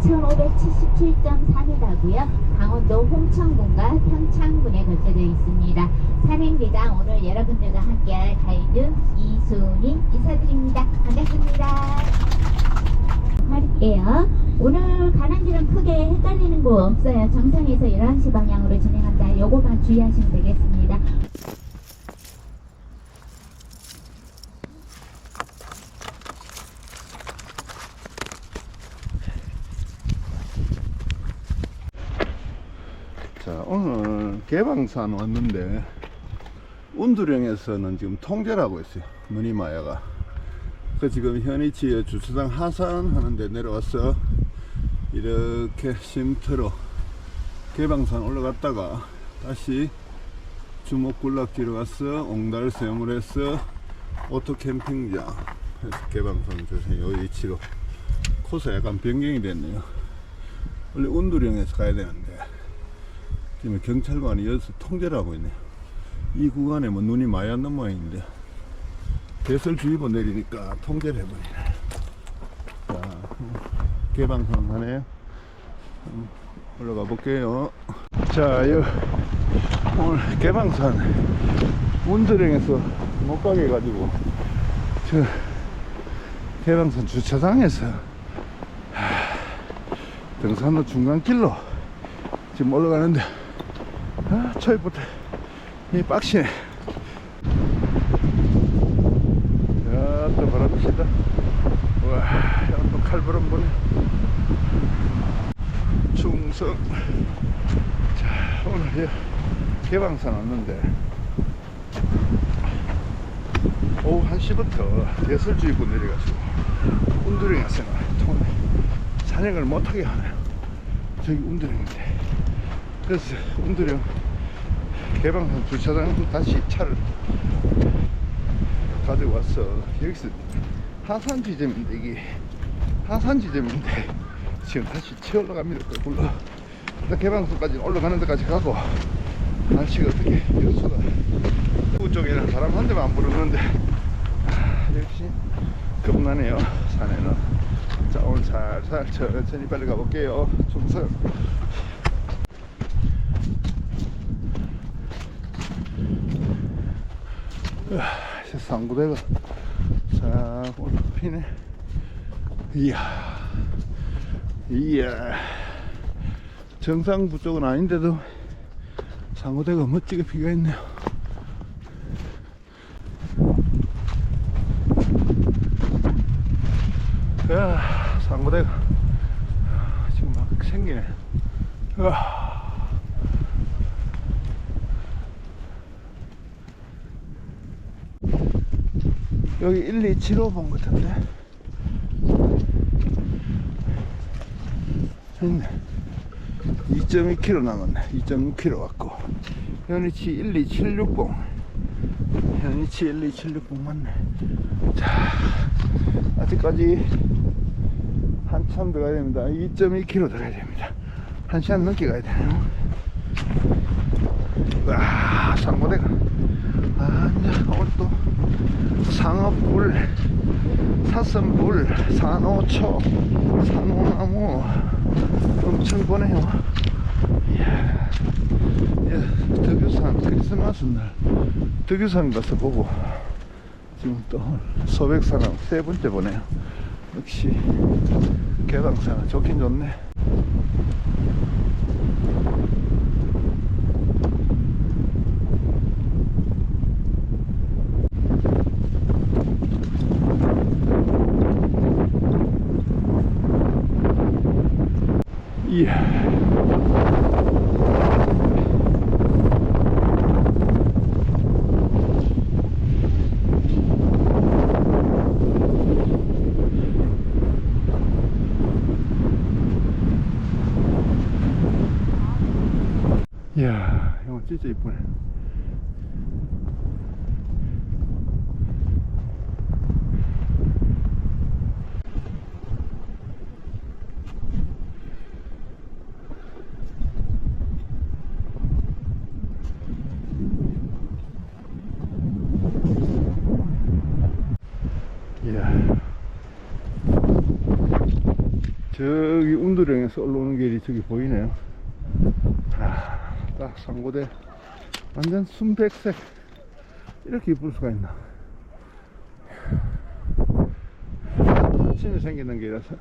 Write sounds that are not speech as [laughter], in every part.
277.3m고요. 강원도 홍천군과 평창군에 거쳐져 있습니다. 산행대장 오늘 여러분들과 함께할 가이드 이순인 인사드립니다. 반갑습니다. 할게요. 오늘 가는 길은 크게 헷갈리는 거 없어요. 정상에서 11시 방향으로 진행한다. 요거만 주의하시면 되겠습니다. 자 오늘 개방산 왔는데 운두령에서는 지금 통제를 하고 있어요. 무늬마야가. 그 지금 현이치의 주차장 하산 하는데 내려와서 이렇게 쉼터로 개방산 올라갔다가 다시 주목군락지로 가서 옹달 수영을 해서 오토 캠핑장 해서 개방산 주세요 요 위치로 코스 약간 변경이 됐네요. 원래 운두령에서 가야 되는데 지금 경찰관이 여기서 통제를 하고 있네요. 이 구간에 뭐 눈이 많이 안 모양인데 대설주의보 내리니까 통제를 해버리네. 자, 음, 개방선 하네요. 음, 올라가 볼게요. 자, 요, 오늘 개방산 운드령에서 못 가게 해가지고 저 개방산 주차장에서 하, 등산로 중간길로 지금 올라가는데 아, 초입부터 이 빡시네. 야, 또 바람 피다. 와, 또 칼바람 부네. 충성. 자, 오늘 이 개방산 왔는데, 오후 1시부터 대설주의보 내려가지고, 운두령에 왔어요. 통 산행을 못하게 하네요. 저기 운두령인데. 그래서 운두령 개방산 주차장 다시 차를 가지고 왔어 여기서 하산 지점인데 이게 하산 지점인데 지금 다시 치어 올라갑니다. 일단 개방산까지 올라가는 데까지 가고 날씨가 어떻게 여수가. 대구 쪽에는 바람 한 대만 안 불었는데 아, 역시 겁나네요 산에는. 자 오늘 살살 천천히 빨리 가볼게요. 충성 상구대가 자 오늘 피네. 이야. 이야. 정상부 쪽은 아닌데도 상구대가 멋지게 피가 있네요. 야 상구대가 지금 막 생기네. 으아. 여기 1275본것 같은데. 있네 2.2km 남았네. 2.6km 왔고. 현이치 12760 현이치 12760 맞네. 자 아직까지 한참 더 가야 됩니다. 2.2km 더 가야 됩니다. 1시간 넘게 가야 되네요. 와 상고대가 오늘 또 상업불, 사슴불, 산호초, 산호나무 엄청 보네요. 이야, 예, 덕유산 크리스마스 날 덕유산 가서 보고 지금 또 소백산하고 세 번째 보네요. 역시 개방산 좋긴 좋네. 이야. 이거 진짜 이쁘네. 저기 운동 운두령에서 올라오는 길이 저기 보이네요. 아, 딱 상고대 완전 순백색 이렇게 이쁠 수가 있나? 아침에 생기는 길이라서.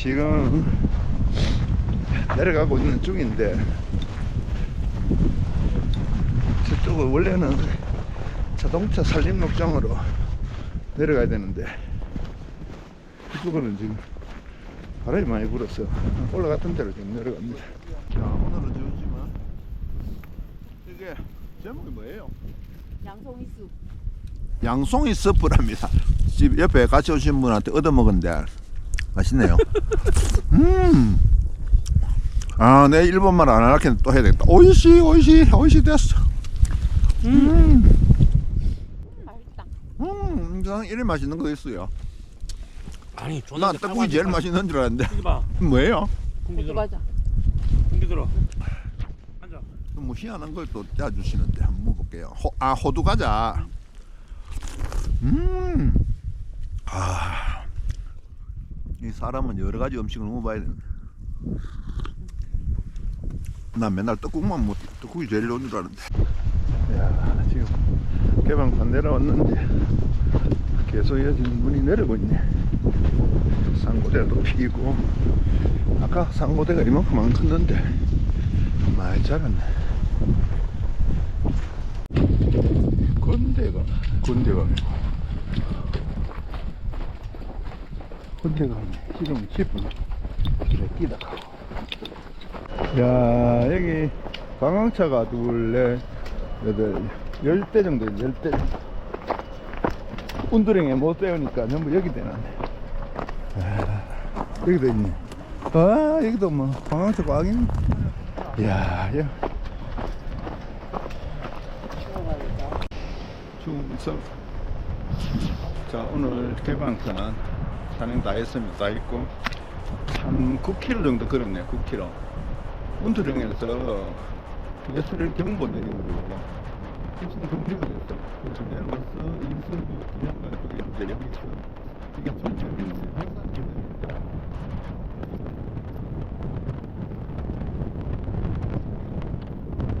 지금 내려가고 있는 중인데 저쪽은 원래는 자동차 산림 목장으로 내려가야 되는데 이쪽은 지금 바람이 많이 불어서 올라갔던 대로 지금 내려갑니다. 자, 오늘은 저지만 이게 제목이 뭐예요? 양송이 쑥. 양송이 스프랍니다. 집 옆에 같이 오신 분한테 얻어먹은 데 맛있네요. [laughs] 음. 아, 내 일본말 안 할게 또 해야 되겠다. 오이시, 오이시, 오이시 됐어. 음, 맛있다. 음, 이상 이래 맛있는 거 있어요. 아니, 난 떡국이 제일 맛있는 줄 알았는데 여기 봐. [laughs] 뭐예요? 공기 들어. 공기 들어. 앉아. 뭐 희한한 걸 또 짜주시는데 한번 먹어볼게요. 호, 아, 호두 과자. 음, 아, 이 사람은 여러 가지 음식을 먹어봐야 되는. 난 맨날 떡국만 먹, 떡국이 제일 좋은 줄 알았는데. 야, 지금 개방판 내려왔는데 계속 이어지는 문이 내려고 있네. 상고대도 피고 아까 상고대가 이만큼 안 컸는데 많이 자랐네. 건대가 건대가 건대가 지금 집은 끼다. 야 여기 방황차가 둘넷 여덟 열대 정도 열대. 운두령에 못 세우니까 전부 여기 대놨네 아, 여기도 있네. 아 여기도 뭐 방황차 꽝이네. 이야 야. 충성 자 오늘 개방선 산행 다 했습니다. 다 했고 한 9km 정도 걸었네요 9km 운두령에서 예술의 경보 내리는 거고 입sun 금지가 됐어 그래서 내려와서 인수부 기념관 쪽에 이제 여기서 이게 전체적인 항상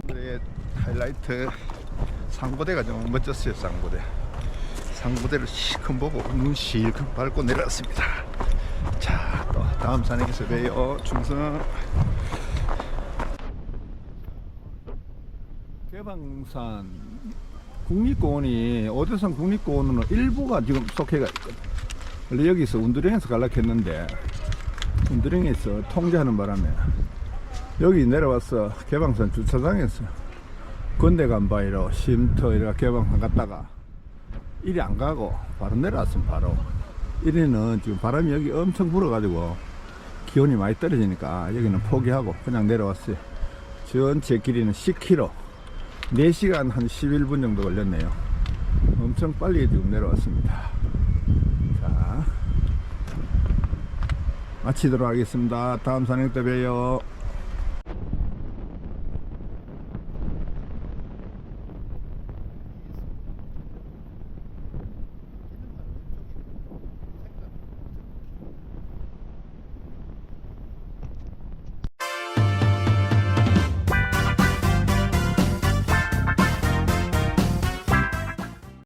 오늘의 하이라이트. 상고대가 좀 멋졌어요 상고대 상부대를 실컷 보고 눈 실컷 밟고 내려왔습니다. 자, 또 다음 산에서 봬요. 충성. 개방산 국립공원이 오대산 국립공원은 일부가 지금 속해가 있거든. 원래 여기서 운두령에서 갈라 했는데 운두령에서 통제하는 바람에 여기 내려와서 개방산 주차장에서 건대간바위로 쉼터 이렇게 개방산 갔다가 이리 안 가고 바로 내려왔으면 바로 이리는 지금 바람이 여기 엄청 불어가지고 기온이 많이 떨어지니까 여기는 포기하고 그냥 내려왔어요. 전체 길이는 10km. 4시간 한 11분 정도 걸렸네요. 엄청 빨리 지금 내려왔습니다. 자, 마치도록 하겠습니다. 다음 산행 때 봬요.